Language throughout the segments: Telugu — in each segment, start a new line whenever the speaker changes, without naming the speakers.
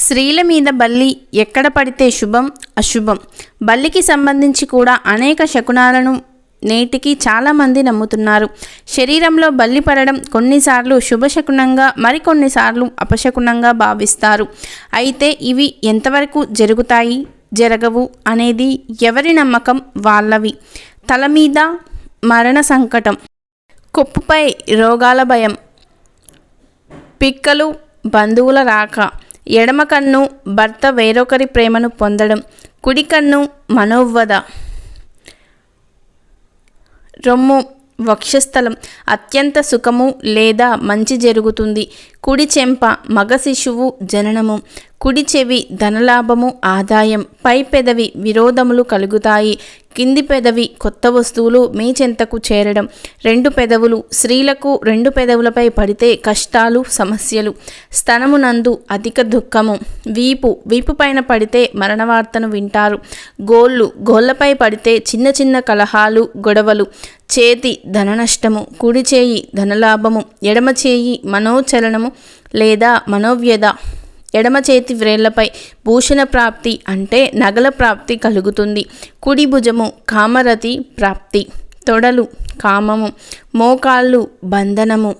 స్త్రీల మీద బల్లి ఎక్కడ పడితే శుభం అశుభం. బల్లికి సంబంధించి కూడా అనేక శకునాలను నేటికి చాలామంది నమ్ముతున్నారు. శరీరంలో బల్లి పడడం కొన్నిసార్లు శుభశకునంగా మరికొన్నిసార్లు అపశకునంగా భావిస్తారు. అయితే ఇవి ఎంతవరకు జరుగుతాయి జరగవు అనేది ఎవరి నమ్మకం వాళ్ళవి. తల మీద మరణ సంకటం కొప్పుపై రోగాల భయం పిక్కలు బంధువుల రాక ఎడమ కన్ను భర్త వేరొకరి ప్రేమను పొందడం కుడి కన్ను మనోవ్వద. రొమ్ము వక్షస్థలం. అత్యంత సుఖము లేదా మంచి జరుగుతుంది. కుడి చెంప మగ శిశువు జననము కుడి చెవి ధనలాభము ఆదాయం పై పెదవి విరోధములు కలుగుతాయి కింది పెదవి కొత్త వస్తువులు మీ చెంతకు చేరడం రెండు పెదవులు స్త్రీలకు రెండు పెదవులపై పడితే కష్టాలు సమస్యలు. స్తనమునందు అధిక దుఃఖము. వీపు వీపు పైన పడితే మరణ వార్తను వింటారు. గోళ్ళు గోళ్ళపై పడితే చిన్న చిన్న కలహాలు గొడవలు. చేతి ధన నష్టము కుడి చేయి ధనలాభము ఎడమ చేయి మనోచలనము లేదా మనోవ్యధ ఎడమ చేతి వ్రేళ్ళపై భూషణ ప్రాప్తి అంటే నగల ప్రాప్తి కలుగుతుంది. కుడి భుజము కామరతి ప్రాప్తి తొడలు కామము మోకాళ్ళు బంధనము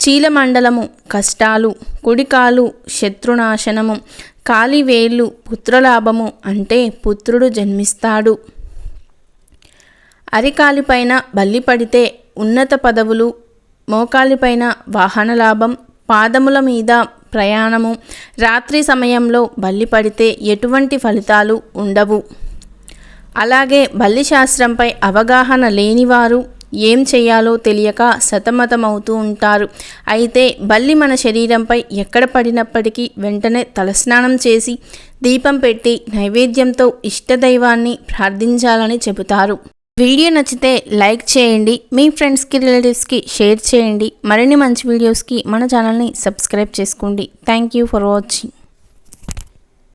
చీలమండలము కష్టాలు కుడికాలు శత్రునాశనము కాలివేళ్ళు పుత్రలాభము అంటే పుత్రుడు జన్మిస్తాడు. అరికాలిపైన బల్లి పడితే ఉన్నత పదవులు మోకాలిపైన వాహన లాభం పాదముల మీద ప్రయాణము రాత్రి సమయంలో బల్లి పడితే ఎటువంటి ఫలితాలు ఉండవు. అలాగే బల్లి శాస్త్రంపై అవగాహన లేనివారు ఏం చేయాలో తెలియక సతమతమవుతూ ఉంటారు. అయితే బల్లి మన శరీరంపై ఎక్కడ పడినప్పటికీ వెంటనే తలస్నానం చేసి దీపం పెట్టి నైవేద్యంతో ఇష్టదైవాన్ని ప్రార్థించాలని చెబుతారు. వీడియో నచ్చితే లైక్ చేయండి మీ ఫ్రెండ్స్కి రిలేటివ్స్కి షేర్ చేయండి. మరిన్ని మంచి వీడియోస్కి మన ఛానల్ని సబ్స్క్రైబ్ చేసుకోండి. Thank you for watching.